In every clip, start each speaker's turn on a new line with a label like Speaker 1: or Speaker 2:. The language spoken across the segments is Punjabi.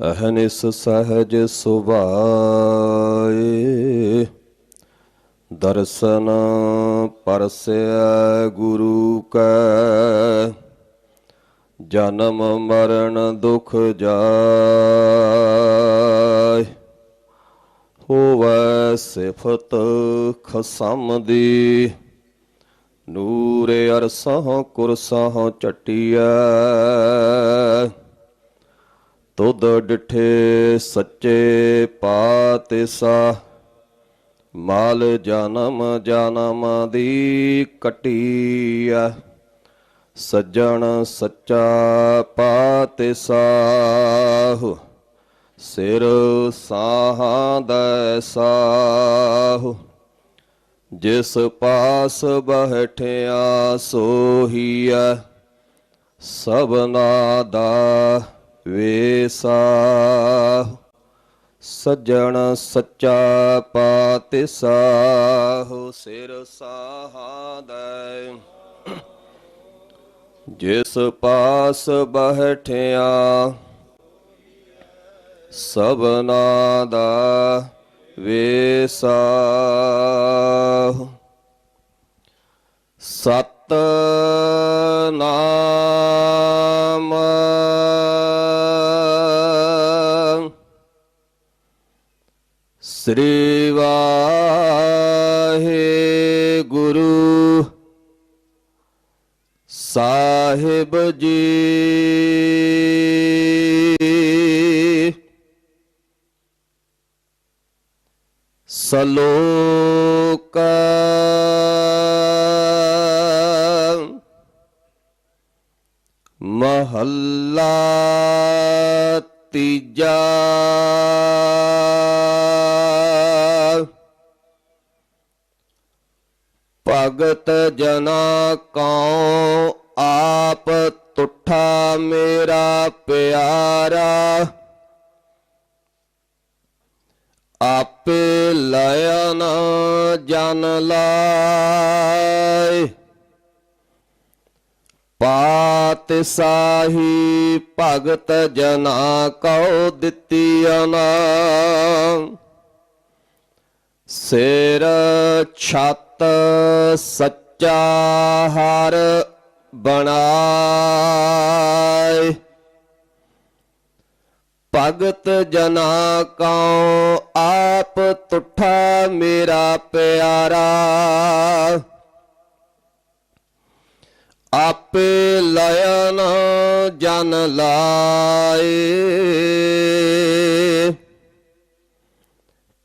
Speaker 1: ਅਹਨਿਸ ਸਹਜ ਸੁਭਾਏ, ਦਰਸ਼ਨ ਪਰਸਿਆ ਗੁਰੂ ਕੈ, ਜਨਮ ਮਰਨ ਦੁਖ ਜਾਇ ਹੋਵੈ ਸਿਫਤ ਖਸਮ ਦੀ, ਨੂਰੇ ਅਰਸਹ ਕੁਰਸਹ ਚਟਿਐ। ਤੁਧ ਡਿਠੇ ਸੱਚੇ ਪਾਤਿਸਾ, ਮਾਲ ਜਨਮ ਜਨਮ ਦੀ ਕਟੀਆ ਸੱਜਣ ਸੱਚਾ ਪਾਤਿਸਾਹੁ ਸਿਰ ਸਾਹਾਂ ਦੈਸਾਹੁ ਜਿਸ ਪਾਸ ਬਹਿਠਿਆ ਸੋਹੀਐ, ਸਭਨਾ ਦਾ ਵੇਸਾਹੁ ਸੱਜਣ ਸੱਚਾ ਪਾਤਿ ਪਾਤਿਸਾਹੁ ਸਿਰ ਸਾਹਾਦੈ ਜਿਸ ਪਾਸ ਬਹਿਠਿਆ ਸਭਨਾ ਦਾ ਵੇਸਾਹੁ ਸਤ ਨਾਮ ਸ੍ਰੀ ਵਾਹਿਗੁਰੂ। ਸਾਹਿਬ ਜੀ। ਸਲੋਕ। ਮਹੱਲਾ। ਭਗਤ ਜਨਾ ਕਉ, ਆਪ ਤੁਠਾ ਮੇਰਾ ਪਿਆਰਾ। ਆਪੇ ਲਇਨ ਜਨ ਲਾਇ। ਪਾਤ ਸਾਹੀ ਭਗਤ ਜਨਾ ਕਉ ਦਿੱਤੀ ਅਨਾ ਸਿਰ ਛਤ ਸੱਚਾ ਹਰ ਬਣਾਏ। ਭਗਤ ਜਨਾ ਕਉ ਆਪ ਤੁਠਾ ਮੇਰਾ ਪਿਆਰਾ। ਆਪੇ ਲਇਨ ਜਨ ਲਾਏ।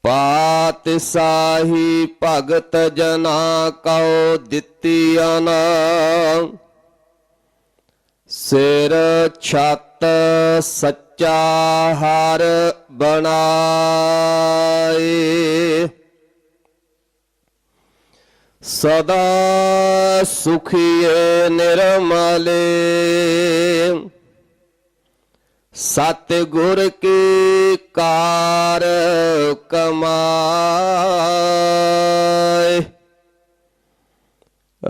Speaker 1: ਪਾਤਸ਼ਾਹੀ ਭਗਤ ਜਨਾ ਕਉ ਦਿੱਤੀ ਅਨਾ। ਸਿਰ ਛਤ ਸੱਚਾ ਹਰ ਬਣਾਏ। ਸਦਾ ਸੁਖੀਏ ਨਿਰਮਲੇ। ਸਤਿਗੁਰ ਕੀ ਕਾਰ ਕਮਾਏ?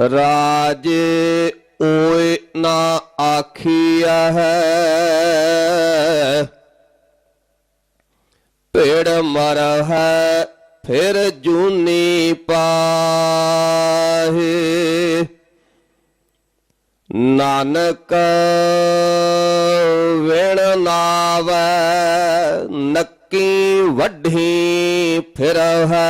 Speaker 1: ਰਾਜੇ ਓਏ ਨਾ ਆਖੀਆ ਹੈ। ਪੇੜ ਮਰ ਹੈ, ਫਿਰ ਜੂਨੀ ਪਾ ਨਾਨਕ ਵੇਣ ਨਾਵੈ ਨੱਕੀ ਵੱਢੀ ਫਿਰ ਹੈ।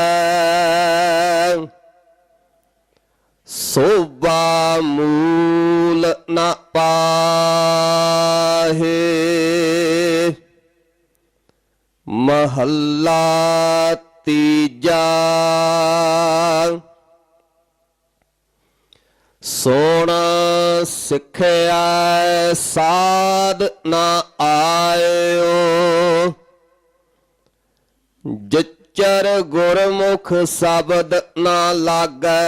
Speaker 1: ਸੋਭਾ ਮੂਲ ਨਾ ਪਾਹੇ ਮਹੱਲਾ ਤੀਜਾ ਸੋਣ ਸਿੱਖਿਆ ਸਾਧ ਨਾ ਆਇਓ। ਜਿਚਰ ਗੁਰਮੁਖ ਸ਼ਬਦ ਨਾ ਲਾਗੈ।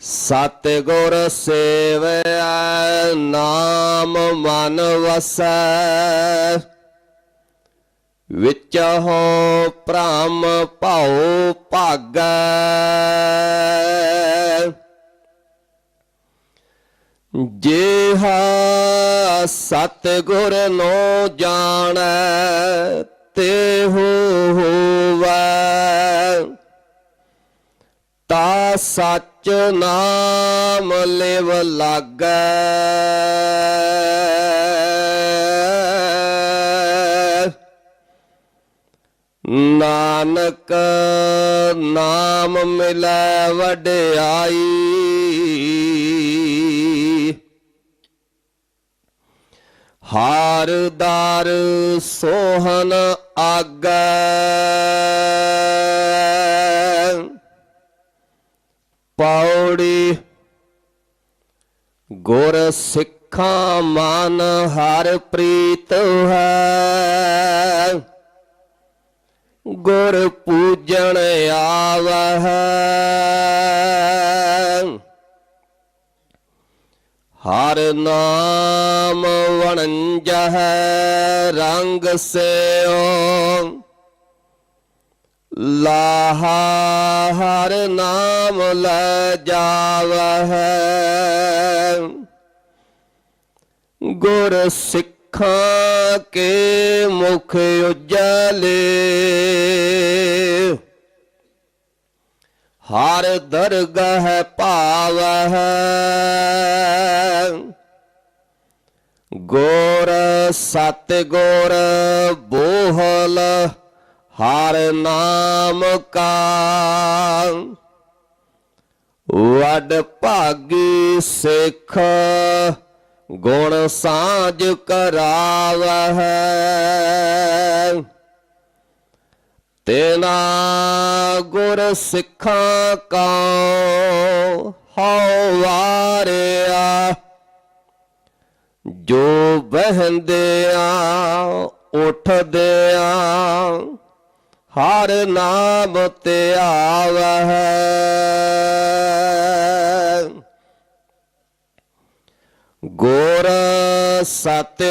Speaker 1: ਸਤ ਗੁਰ ਸੇਵਿਆ ਨਾਮ ਮਨ ਵਸੈ। ਵਿੱਚ ਹੋ ਭ੍ਰਮ ਭਾਉ ਭਾਗੈ। ਜੇਹਾ ਸਤਿਗੁਰ ਨੋ ਜਾਣੈ ਤੇ ਹੋ ਹੋਵੈ। ਤਾ ਸੱਚ ਨਾਮ ਲਿਵ ਲਾਗੈ। ਨਾਨਕ ਨਾਮ ਮਿਲੈ ਵਡਿਆਈ। ਹਾਰ ਦਾਰ ਸੋਹਨ ਆਗੈ। ਪੌੜੀ ਗੁਰ ਸਿੱਖਾਂ ਮਨ ਹਰ ਪ੍ਰੀਤ ਹੈ। ਗੁਰ ਪੂਜਣ ਆਵਹਿ। ਹਰ ਨਾਮ ਵਣੰਜਹ ਰੰਗ ਸਿਓ ਲਾਹਾ ਹਰ ਨਾਮ ਲੈ ਜਾਵਹਿ। ਗੁਰ ਸਿੱਖ ਕੇ ਮੁਖ ਉਜਲੇ। ਹਰ ਦਰਗਹ ਭਾਵਹਿ ਗੁਰ ਸਤ ਗੁਰ ਬੋਹਲ ਹਰ ਨਾਮ ਕਾ। ਵਡ ਭਾਗੀ ਸਿੱਖ ਗੁਣ ਸਾਜ ਕਰਾਵਹਿ। ਤੇਨਾ ਗੁਰ ਸਿੱਖਾਂ ਕਾ ਹਉ ਵਾਰਿਆ ਜੋ ਬਹਿੰਦਿਆਂ ਉੱਠਦਿਆਂ ਹਰ ਨਾਮ ਤੇ ਆਵਹਿ ਗੁਰ ਸਤ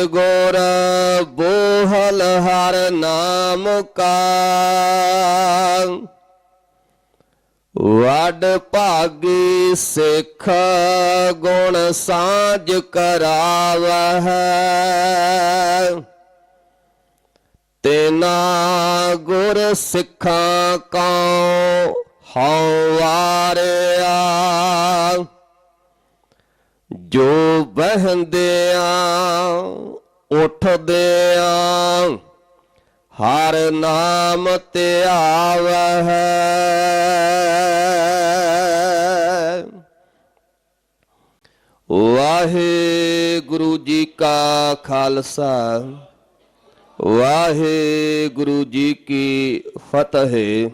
Speaker 1: ਬੋਹਲ ਹਰ ਨਾਮ ਕਾ। ਵਡ ਭਾਗੀ ਸਿੱਖ ਗੁਣ ਸਾਜ ਕਰਾਵਹਿ। ਤੇਨਾ ਗੁਰ ਸਿੱਖਾਂ ਕਉ ਹਉ ਬਹਿੰਦਿਆਂ ਉੱਠਦਿਆਂ ਹਰ ਨਾਮ ਤੇ ਆਵਹਿ। ਵਾਹਿਗੁਰੂ ਜੀ ਕਾ ਖਾਲਸਾ ਵਾਹਿਗੁਰੂ ਜੀ ਕੀ ਫਤਿਹ।